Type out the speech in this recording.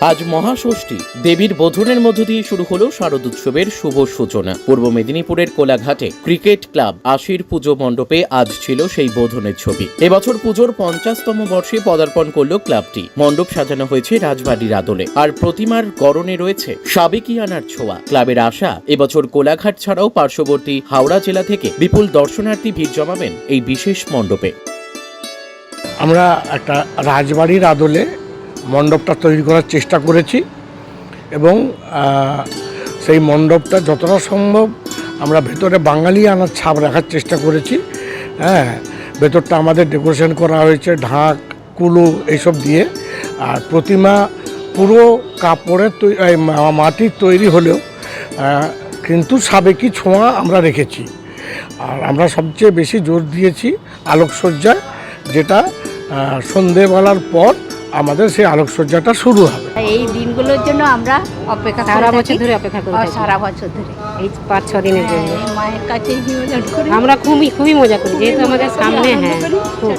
আজ মহাষষ্ঠী। দেবীর বোধনের মধ্য দিয়ে শুরু হলো শারদ উৎসবের শুভ সূচনা। পূর্ব মেদিনীপুরের কোলাঘাটে ক্রিকেট ক্লাব আশির পুজো মণ্ডপে আজ ছিল সেই বোধনের ছবি। এবছর পুজোর পঞ্চাশতম বর্ষে পদার্পণ করল ক্লাবটি। মণ্ডপ সাজানো হয়েছে রাজবাড়ির আদলে। আর প্রতিমার গড়নে রয়েছে সাবেকিয়ানার ছোঁয়া। ক্লাবের আশা, এবছর কোলাঘাট ছাড়াও পার্শ্ববর্তী হাওড়া জেলা থেকে বিপুল দর্শনার্থী ভিড় জমাবেন এই বিশেষ মণ্ডপে। আমরা একটা রাজবাড়ির আদলে মণ্ডপটা তৈরি করার চেষ্টা করেছি এবং সেই মণ্ডপটা যতটা সম্ভব আমরা ভেতরে বাঙালি আনার ছাপ রাখার চেষ্টা করেছি। হ্যাঁ ভেতরটা আমাদের ডেকোরেশন করা হয়েছে, ঢাক, কুলো এইসব দিয়ে। আর প্রতিমা পুরো কাপড়ের মাটির তৈরি হলেও কিন্তু সাবেকি ছোঁয়া আমরা রেখেছি। আর আমরা সবচেয়ে বেশি জোর দিয়েছি আলোকসজ্জায়, যেটা সন্ধেবেলার পর আমাদের সেই আলোকসজ্জাটা শুরু হবে। এই দিনগুলোর জন্য আমরা অপেক্ষা করে সারা বছর ধরে অপেক্ষা করি সারা বছর ধরে। এই পাঁচ ছ দিনের জন্য। হ্যাঁ, মায়ের কাছে আমরা খুবই খুবই মজা করি যেহেতু আমাদের সামনে হ্যাঁ খুব।